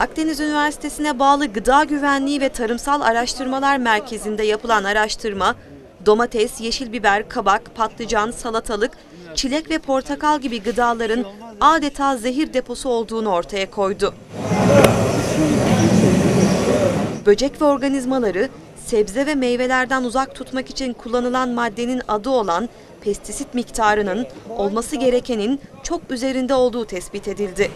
Akdeniz Üniversitesi'ne bağlı Gıda Güvenliği ve Tarımsal Araştırmalar Merkezi'nde yapılan araştırma, domates, yeşil biber, kabak, patlıcan, salatalık, çilek ve portakal gibi gıdaların adeta zehir deposu olduğunu ortaya koydu. Böcek ve organizmaları sebze ve meyvelerden uzak tutmak için kullanılan maddenin adı olan pestisit miktarının olması gerekenin çok üzerinde olduğu tespit edildi.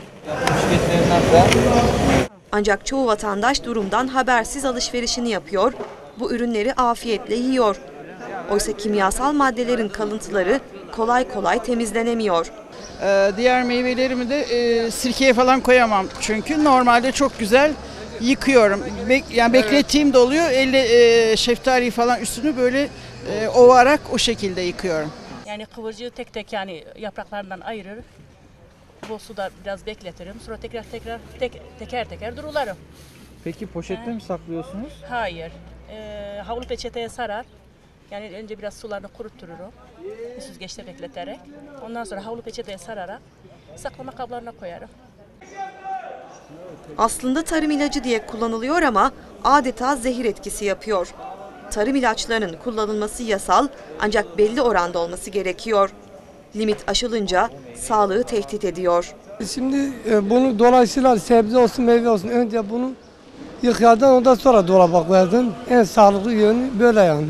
Ancak çoğu vatandaş durumdan habersiz alışverişini yapıyor, bu ürünleri afiyetle yiyor. Oysa kimyasal maddelerin kalıntıları kolay kolay temizlenemiyor. Ee, diğer meyvelerimi de e, sirkeye falan koyamam çünkü normalde çok güzel yıkıyorum. Bek, yani beklettiğim de oluyor. Elle e, şeftali falan üstünü böyle e, ovarak o şekilde yıkıyorum. Yani kıvırcığı tek tek yani yapraklarından ayırır. Bol suda biraz bekletirim. Sonra tekrar tekrar tek, teker teker durularım. Peki poşette mi saklıyorsunuz? Hayır. Ee, havlu peçeteye sarar. Yani önce biraz sularını kuruttururum. Bir süzgeçte bekleterek. Ondan sonra havlu peçeteye sararak saklama kablarına koyarım. Aslında tarım ilacı diye kullanılıyor ama adeta zehir etkisi yapıyor. Tarım ilaçlarının kullanılması yasal ancak belli oranda olması gerekiyor. Limit aşılınca sağlığı tehdit ediyor. Şimdi e, bunu dolayısıyla sebze olsun meyve olsun önce bunu yıkayacaksın ondan sonra dolaba koyacaksın. En sağlıklı yönü böyle yani.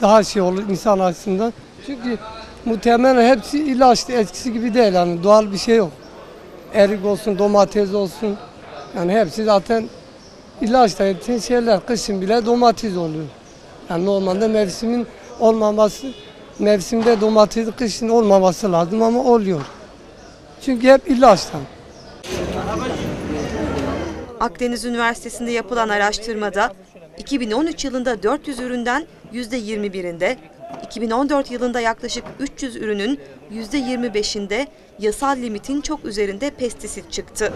Daha şey olur insan açısından. Çünkü muhtemelen hepsi ilaçlı etkisi gibi değil yani doğal bir şey yok. Erik olsun domates olsun yani hepsi zaten ilaçla yetişen şeyler. Kışın bile domates oluyor. Yani normalde mevsimin olmaması, mevsimde domates kışın olmaması lazım ama oluyor. Çünkü hep ilaçtan. Akdeniz Üniversitesi'nde yapılan araştırmada 2013 yılında 400 üründen %21'inde, 2014 yılında yaklaşık 300 ürünün %25'inde yasal limitin çok üzerinde pestisit çıktı.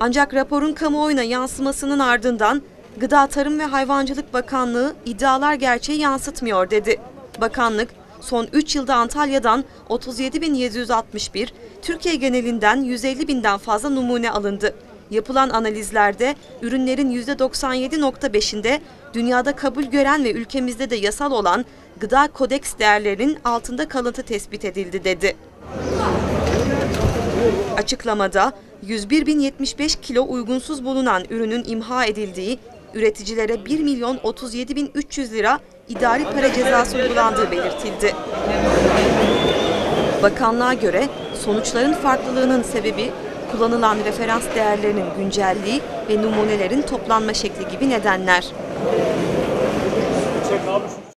Ancak raporun kamuoyuna yansımasının ardından Gıda Tarım ve Hayvancılık Bakanlığı iddialar gerçeği yansıtmıyor dedi. Bakanlık son 3 yılda Antalya'dan 37.761, Türkiye genelinden 150 binden fazla numune alındı. Yapılan analizlerde ürünlerin %97.5'inde dünyada kabul gören ve ülkemizde de yasal olan gıda kodeks değerlerinin altında kalıntı tespit edildi dedi. Açıklamada 101.075 kilo uygunsuz bulunan ürünün imha edildiği, üreticilere 1 milyon 37 bin 300 lira idari para cezası uygulandığı belirtildi. Bakanlığa göre sonuçların farklılığının sebebi kullanılan referans değerlerinin güncelliği ve numunelerin toplanma şekli gibi nedenler.